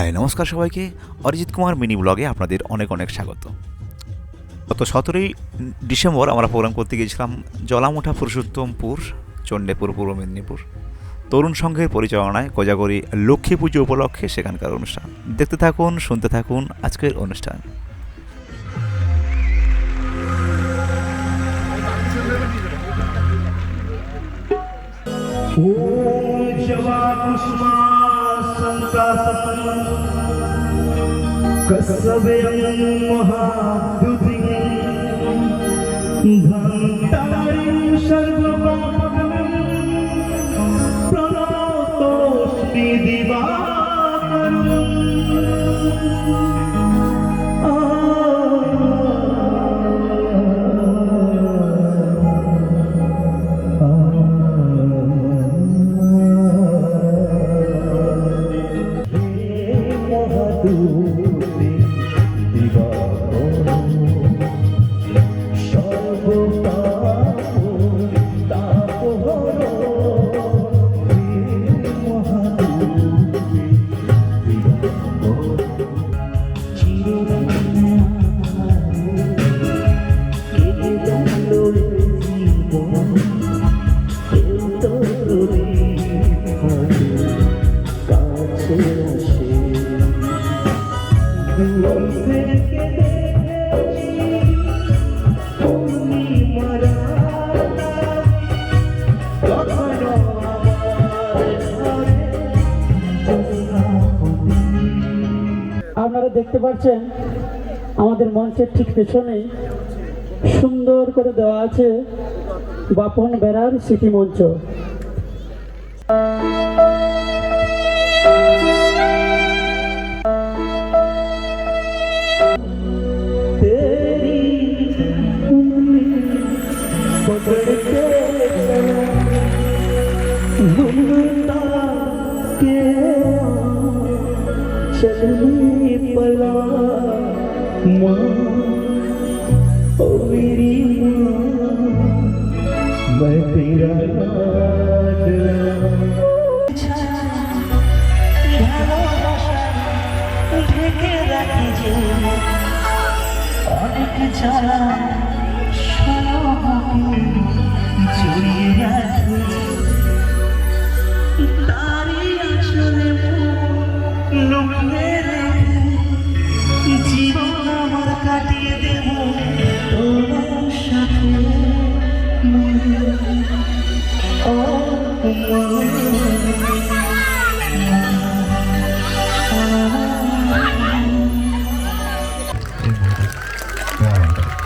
High নমস্কার সবাইকে। Arijit Kumar mini ব্লগে আপনাদের অনেক অনেক স্বাগত। গত সতেরোই ডিসেম্বর আমরা প্রোগ্রাম করতে গিয়েছিলাম জলামুঠা পুরুষোত্তমপুর চণ্ডীপুর পূর্ব মেদিনীপুর। তরুণ সংঘের পরিচালনায় কোজাগরি লক্ষ্মী পুজো উপলক্ষে সেখানকার অনুষ্ঠান। দেখতে থাকুন শুনতে থাকুন আজকের অনুষ্ঠান। Oh, জবা കസവയം മഹാദ്യുതി ഭക്താരി സർവ Ooh. আপনারা দেখতে পাচ্ছেন, আমাদের মঞ্চের ঠিক পেছনে সুন্দর করে দেওয়া আছে বাপন বেড়ার স্মৃতি মঞ্চ। चलनी पला माँ ओ मेरी माँ मैं तेरा लाडला ঢেকে রাখি যে অনেক যারা কাটিয়ে দেব তোমার সাথে ও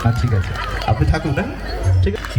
হ্যাঁ ঠিক আছে। আপনি থাকুন না ঠিক আছে।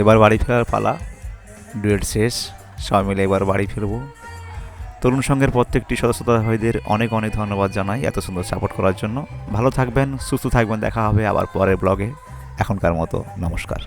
এবার বাড়ি ফেরার পালা। ডুয়েট শেষ, সবাই মিলে এবার বাড়ি ফিরব। তরুণ সংঘের প্রত্যেকটি সদস্যতা ভাইদের অনেক অনেক ধন্যবাদ জানাই এত সুন্দর সাপোর্ট করার জন্য। ভালো থাকবেন, সুস্থ থাকবেন, দেখা হবে আবার পরের ব্লগে এখনকার মতো নমস্কার।